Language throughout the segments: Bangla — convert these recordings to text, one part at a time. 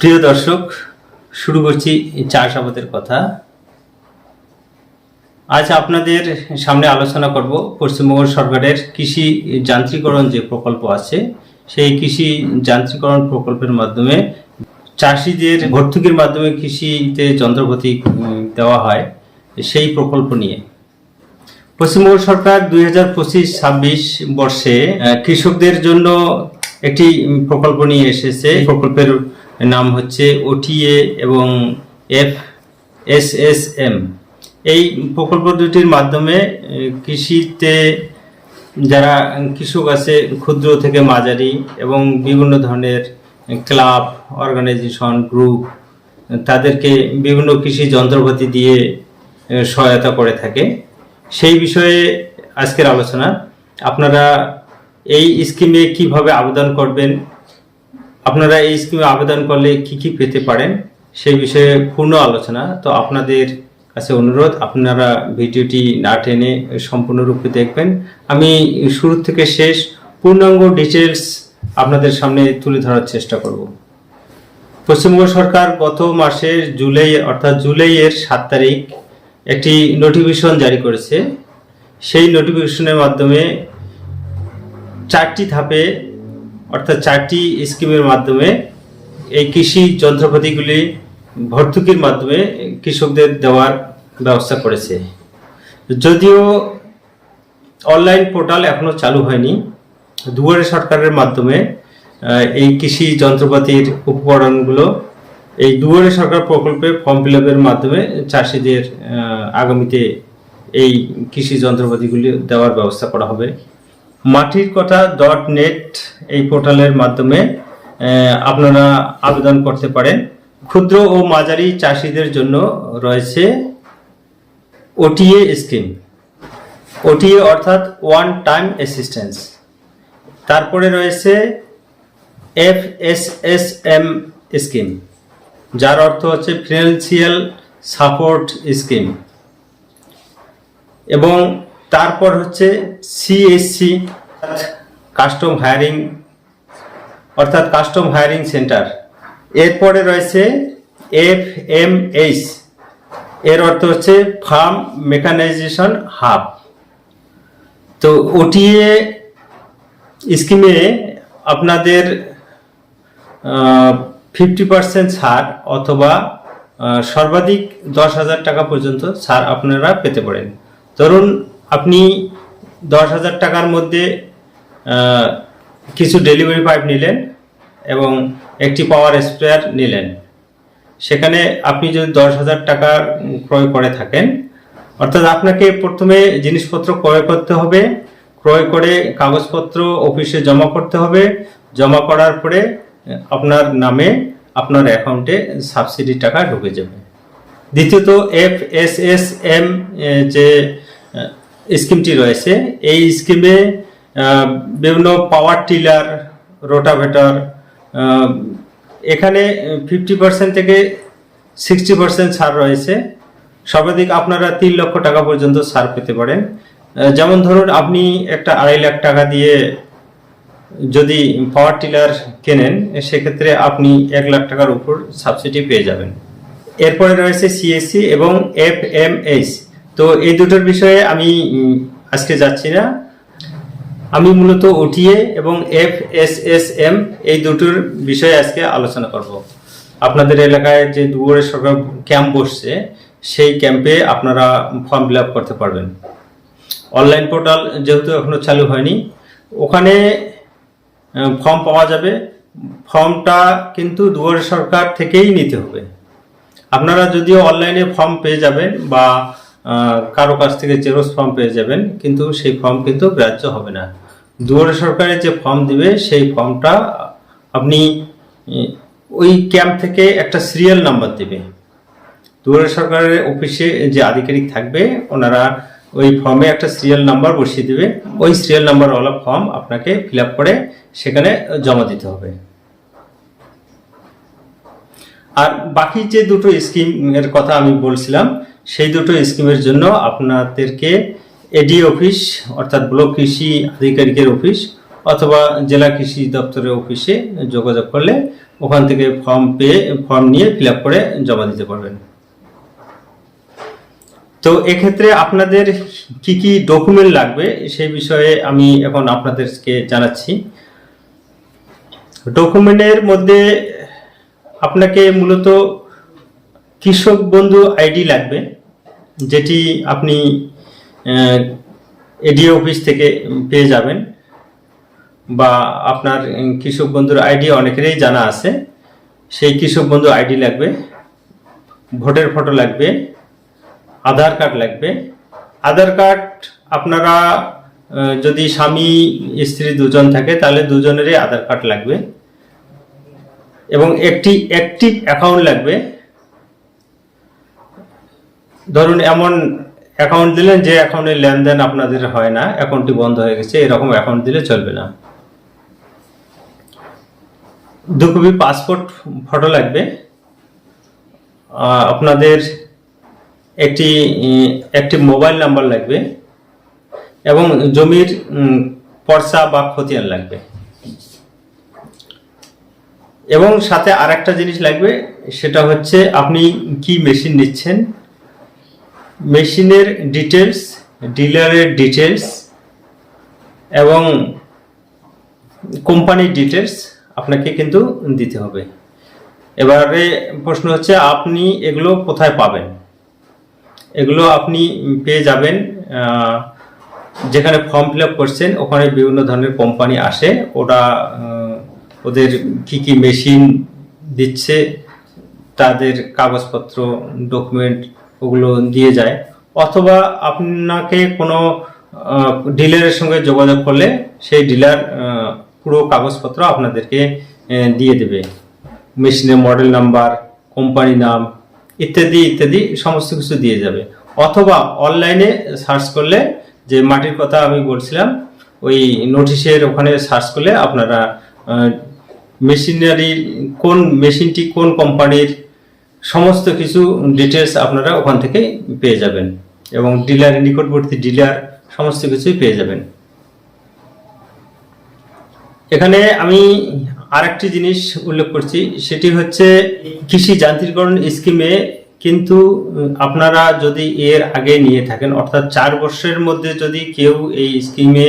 প্রিয় দর্শক, শুরু করছি চাষ আবাদের কথা। আজ আপনাদের সামনে আলোচনা করব পশ্চিমবঙ্গ সরকারের কৃষি যান্ত্রিকরণ যে প্রকল্প আছে, সেই কৃষি যান্ত্রিকরণ প্রকল্পের মাধ্যমে চাষিদের ভর্তুকির মাধ্যমে কৃষিতে যন্ত্রপাতি দেওয়া হয় সেই প্রকল্প নিয়ে। পশ্চিমবঙ্গ সরকার দুই হাজার পঁচিশ ছাব্বিশ বর্ষে কৃষকদের জন্য একটি প্রকল্প নিয়ে এসেছে। প্রকল্পের নাম হচ্ছে ওটিএ এবং এফ এস এস এম এই প্রকল্প দুটির মাধ্যমে কৃষিতে যারা কৃষক আছে, ক্ষুদ্র থেকে মাঝারি এবং বিভিন্ন ধরনের ক্লাব, অর্গানাইজেশন, গ্রুপ, তাদেরকে বিভিন্ন কৃষি যন্ত্রপাতি দিয়ে সহায়তা করে থাকে। সেই বিষয়ে আজকের আলোচনা। আপনারা এই স্কিমে কীভাবে আবেদন করবেন আপনারা এই স্কিমে আবেদন করলে কি কি পেতে পারেন সেই বিষয়ে পূর্ণ আলোচনা। তো আপনাদের কাছে অনুরোধ, আপনারা ভিডিওটি না টেনে সম্পূর্ণরূপে দেখবেন। আমি শুরু থেকে শেষ পূর্ণাঙ্গ ডিটেলস আপনাদের সামনে তুলে ধরার চেষ্টা করব। পশ্চিমবঙ্গ সরকার গত মাসের জুলাই, অর্থাৎ জুলাইয়ের সাত তারিখ একটি নোটিফিকেশন জারি করেছে। সেই নোটিফিকেশনের মাধ্যমে চারটি ধাপে অর্থাৎ চারটি স্কিমের মাধ্যমে এই কৃষি যন্ত্রপাতিগুলি ভর্তুকির মাধ্যমে কৃষকদের দেওয়ার ব্যবস্থা করেছে। যদিও অনলাইন পোর্টাল এখনও চালু হয়নি, দুয়ারে সরকারের মাধ্যমে এই কৃষি যন্ত্রপাতির উপকরণগুলো এই দুয়ারে সরকার প্রকল্পে ফর্ম ফিল মাধ্যমে চাষিদের আগামীতে এই কৃষি যন্ত্রপাতিগুলি দেওয়ার ব্যবস্থা করা হবে। মাটির কথা ডট নেট এই পোর্টালের মাধ্যমে আপনারা আবেদন করতে পারেন। ক্ষুদ্র ও মাঝারি চাষিদের জন্য রয়েছে ওটিএ স্কিম ওটিএ অর্থাৎ ওয়ান টাইম অ্যাসিস্ট্যান্স তারপরে রয়েছে F S S M scheme যার অর্থ হচ্ছে ফিনান্সিয়াল সাপোর্ট স্কিম এবং তারপর হচ্ছে সিএসসি কাস্টম হায়ারিং অর্থাৎ কাস্টম হায়ারিং সেন্টার এরপরে রয়েছে এফ এম এইচ এর অর্থ হচ্ছে ফার্ম মেকানাইজেশন হাব। তো ওটিএ স্কিমে আপনাদের ফিফটি পার্সেন্ট ছাড় অথবা সর্বাধিক দশ হাজার টাকা পর্যন্ত ছাড় আপনারা পেতে পারেন। ধরুন আপনি দশ হাজার টাকার মধ্যে কিছু ডেলিভারি পাইপ নিলেন এবং একটি পাওয়ার স্প্রেয়ার নিলেন। সেখানে আপনি যদি দশ হাজার টাকা ক্রয় করে থাকেন, অর্থাৎ আপনাকে প্রথমে জিনিসপত্র ক্রয় করতে হবে, ক্রয় করে কাগজপত্র অফিসে জমা করতে হবে, জমা করার পরে আপনার নামে আপনার অ্যাকাউন্টে সাবসিডি টাকা ঢুকে যাবে। দ্বিতীয়ত এফ এস এস এম যে স্কিমটি রয়েছে। এই স্কিমে বিভিন্ন পাওয়ার টিলার রোটাভেটর এখানে ফিফটি পার্সেন্ট থেকে সিক্সটি পার্সেন্ট ছাড় রয়েছে। সর্বাধিক আপনারা তিন লক্ষ টাকা পর্যন্ত ছাড় পেতে পারেন। যেমন ধরুন, আপনি একটা আড়াই লাখ টাকা দিয়ে যদি পাওয়ার টিলার কেনেন, সেক্ষেত্রে আপনি এক লাখ টাকার উপর সাবসিডি পেয়ে যাবেন। এরপরে রয়েছে সিএসসি এবং এফ এম এইচ তো এই দুটোর বিষয়ে আমি আজকে যাচ্ছি না। আমি মূলত ওটিএ এবং এফ এস এস এম এই দুটোর বিষয়ে আজকে আলোচনা করব। আপনাদের এলাকায় যে দুয়ারে সরকার ক্যাম্প বসছে, সেই ক্যাম্পে আপনারা ফর্ম ফিল করতে পারবেন। অনলাইন পোর্টাল যেহেতু এখনও চালু হয়নি, ওখানে ফর্ম পাওয়া যাবে। ফর্মটা কিন্তু দুয়ারে সরকার থেকেই নিতে হবে। আপনারা যদিও অনলাইনে ফর্ম পেয়ে যাবেন বা কারও কাছ থেকে জেরক্স ফর্ম পেয়ে যাবেন, কিন্তু সেই ফর্ম কিন্তু গ্রাহ্য হবে না। দুয়ারে সরকারের যে ফর্ম দিবে, সেই ফর্মটা আপনি ওই ক্যাম্প থেকে একটা সিরিয়াল নাম্বার দেবে। দুয়ারে সরকারের অফিসে যে আধিকারিক থাকবে, ওনারা ওই ফর্মে একটা সিরিয়াল নাম্বার বসিয়ে দেবে। ওই সিরিয়াল নাম্বারওয়ালা ফর্ম আপনাকে ফিল করে সেখানে জমা দিতে হবে। আর বাকি যে দুটো স্কিম এর কথা আমি বলছিলাম সেই দুটো স্কিমের জন্য আপনাদেরকে এডি অফিস অর্থাৎ ব্লক কৃষি আধিকারিকের অফিস অথবা জেলা কৃষি দপ্তরের অফিসে যোগাযোগ করলে ওখান থেকে ফর্ম পেয়ে ফর্ম নিয়ে ফিল করে জমা দিতে পারবেন। তো এক্ষেত্রে আপনাদের কি কি ডকুমেন্ট লাগবে সেই বিষয়ে আমি এখন আপনাদেরকে জানাচ্ছি। ডকুমেন্টের মধ্যে আপনাকে মূলত কৃষক বন্ধু আইডি লাগবে। যেটি আপনি এডিও অফিস থেকে পেয়ে যাবেন বা আপনার কৃষক বন্ধুর আইডি অনেকেরই জানা আছে। সেই কৃষক বন্ধু আইডি লাগবে, ভোটের ফটো লাগবে, আধার কার্ড লাগবে। আধার কার্ড আপনারা যদি স্বামী, স্ত্রী দুজন থাকে, তাহলে দুজনেরই আধার কার্ড লাগবে। এবং একটি অ্যাক্টিভ অ্যাকাউন্ট লাগবে। ধরুন এমন অ্যাকাউন্ট দিলেন যে অ্যাকাউন্টে লেনদেন আপনাদের হয় না অ্যাকাউন্টটি বন্ধ হয়ে গেছে, এরকম অ্যাকাউন্ট দিলে চলবে না। দু কপি পাসপোর্ট ফটো লাগবে। আপনাদের একটি একটি মোবাইল নাম্বার লাগবে এবং জমির পর্চা বা খতিয়ান লাগবে। এবং সাথে আরেকটা জিনিস লাগবে, সেটা হচ্ছে আপনি কি মেশিন নিচ্ছেন? মেশিনের ডিটেলস ডিলারের ডিটেলস এবং কোম্পানির ডিটেলস আপনাকে কিন্তু দিতে হবে। এবারে প্রশ্ন হচ্ছে, আপনি এগুলো কোথায় পাবেন? এগুলো আপনি পেয়ে যাবেন যেখানে ফর্ম ফিল আপ করছেন, ওখানে বিভিন্ন ধরনের কোম্পানি আসে, ওরা ওদের কি কি মেশিন দিচ্ছে, তাদের কাগজপত্র, ডকুমেন্ট ওগুলো দিয়ে যায়। অথবা আপনাকে কোনো ডিলারের সঙ্গে যোগাযোগ করলে সেই ডিলার পুরো কাগজপত্র আপনাদেরকে দিয়ে দেবে। মেশিনের মডেল নাম্বার, কোম্পানি নাম, ইত্যাদি ইত্যাদি সমস্ত কিছু দিয়ে যাবে। অথবা অনলাইনে সার্চ করলে, যে মাটির কথা আমি বলছিলাম, ওই নোটিশের ওখানে সার্চ করলে আপনারা মেশিনারি কোন, মেশিনটি কোন কোম্পানির সমস্ত কিছু ডিটেলস আপনারা ওখান থেকে পেয়ে যাবেন। এবং ডিলারের নিকটবর্তী ডিলার সমস্ত কিছুই পেয়ে যাবেন। এখানে আমি আরেকটি জিনিস উল্লেখ করছি, সেটি হচ্ছে কৃষি যান্ত্রিকরণ স্কিমে কিন্তু আপনারা যদি এর আগে নিয়ে থাকেন, অর্থাৎ চার বছরের মধ্যে যদি কেউ এই স্কিমে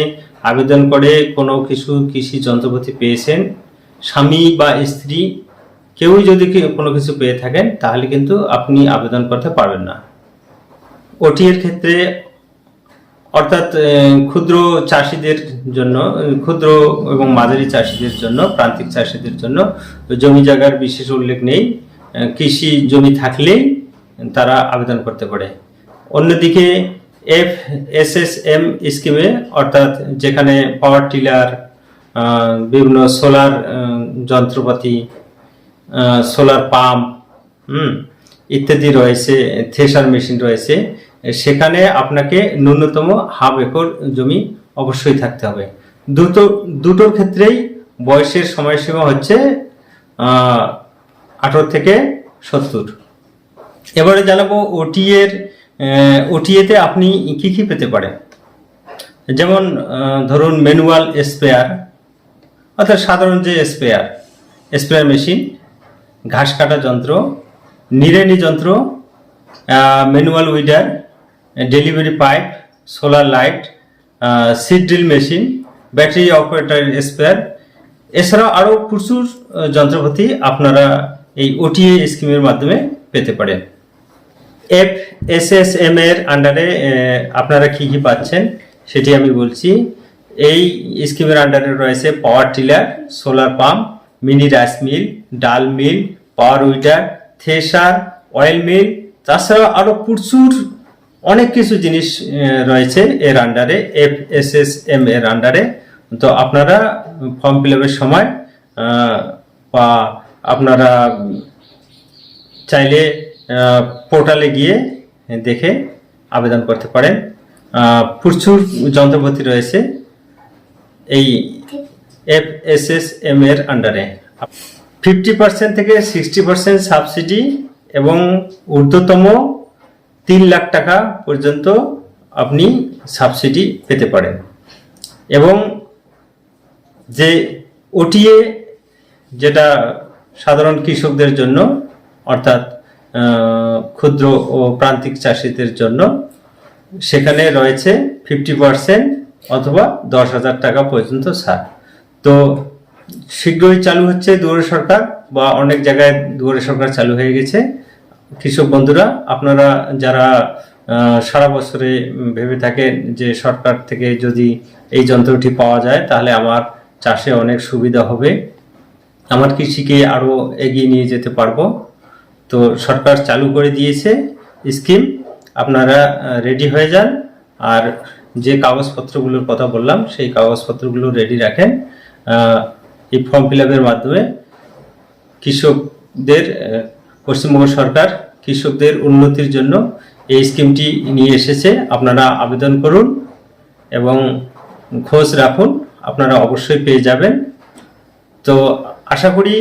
আবেদন করে কোনো কিছু কৃষি যন্ত্রপাতি পেয়েছেন, স্বামী বা স্ত্রী কেউই যদি কোনো কিছু পেয়ে থাকেন, তাহলে কিন্তু আপনি আবেদন করতে পারবেন না। ওটি এর ক্ষেত্রে অর্থাৎ ক্ষুদ্র চাষিদের জন্য, ক্ষুদ্র এবং মাঝারি চাষিদের জন্য, প্রান্তিক চাষিদের জন্য জমি জায়গার বিশেষ উল্লেখ নেই। কৃষি জমি থাকলেই তারা আবেদন করতে পারে। অন্যদিকে, এফ, এস এস এম স্কিমে, অর্থাৎ যেখানে পাওয়ার টিলার বিভিন্ন সোলার যন্ত্রপাতি সোলার পাম্প ইত্যাদি রয়েছে থ্রেসার মেশিন রয়েছে, সেখানে আপনাকে ন্যূনতম হাফ একর জমি অবশ্যই থাকতে হবে। দুটো দুটোর ক্ষেত্রেই বয়সের সময়সীমা হচ্ছে আঠারো থেকে সত্তর। এবারে জানাব ওটি এর ওটিএতে আপনি কি কি পেতে পারেন? যেমন ধরুন ম্যানুয়াল স্পেয়ার অর্থাৎ সাধারণ যে স্পেয়ার স্প্রেয়ার মেশিন ঘাস কাটা যন্ত্র, নিড়ানি যন্ত্র manual weeder delivery pipe solar light seed drill machine battery operator spare এছাড়াও আরও প্রচুর যন্ত্রপাতি আপনারা এই ওটিএ স্কিমের মাধ্যমে পেতে পারেন। এফ এস এস এম এর আন্ডারে আপনারা কী কী পাচ্ছেন সেটি আমি বলছি। এই স্কিমের আন্ডারে রয়েছে power tiller solar pump mini rice mill, ডাল mill, power weeder thresher oil mill, তাছাড়া আরও প্রচুর অনেক কিছু জিনিস রয়েছে এর আন্ডারে এফ এস এস এম এর আন্ডারে তো আপনারা ফর্ম ফিল আপের সময় বা আপনারা চাইলে পোর্টালে গিয়ে দেখে আবেদন করতে পারেন। প্রচুর যন্ত্রপাতি রয়েছে। এই এফ এস এস এম এর আন্ডারে ফিফটি পার্সেন্ট থেকে সিক্সটি পার্সেন্ট সাবসিডি এবং ঊর্ধ্বতম তিন লাখ টাকা পর্যন্ত আপনি সাবসিডি পেতে পারেন। এবং যে ওটিএ যেটা সাধারণ কৃষকদের জন্য, অর্থাৎ ক্ষুদ্র ও প্রান্তিক চাষিদের জন্য, সেখানে রয়েছে ফিফটি পার্সেন্ট অথবা দশ হাজার টাকা পর্যন্ত ছাড়। তো শীঘ্রই চালু হচ্ছে দুয়ারে সরকার বা অনেক জায়গায় দুয়ারে সরকার চালু হয়ে গেছে। কৃষক বন্ধুরা, আপনারা যারা সারা বছরে ভেবে থাকেন যে সরকার থেকে যদি এই যন্ত্রটি পাওয়া যায়, তাহলে আমার চাষে অনেক সুবিধা হবে। আমার কৃষিকে আরও এগিয়ে নিয়ে যেতে পারব। তো সরকার চালু করে দিয়েছে স্কিম, আপনারা রেডি হয়ে যান। আর যে কাগজপত্রগুলোর কথা বললাম, সেই কাগজপত্রগুলো রেডি রাখেন। এই ফর্ম ফিল মাধ্যমে কৃষকদের পশ্চিমবঙ্গ সরকার কৃষকদের উন্নতির জন্য এই স্কিমটি নিয়ে এসেছে। আপনারা আবেদন করুন এবং খোঁজ রাখুন, আপনারা অবশ্যই পেয়ে যাবেন। তো আশা করি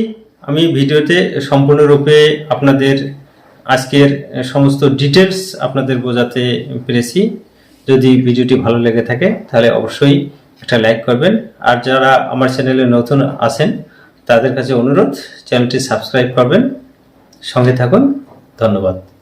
আমি ভিডিওতে সম্পূর্ণরূপে আপনাদের আজকের সমস্ত ডিটেলস আপনাদের বোঝাতে পেরেছি। যদি ভিডিওটি ভালো লেগে থাকে, তাহলে অবশ্যই একটা লাইক করবেন। আর যারা আমার চ্যানেলে নতুন আছেন, তাদের কাছে অনুরোধ চ্যানেলটি সাবস্ক্রাইব করবেন। সঙ্গে থাকুন। ধন্যবাদ।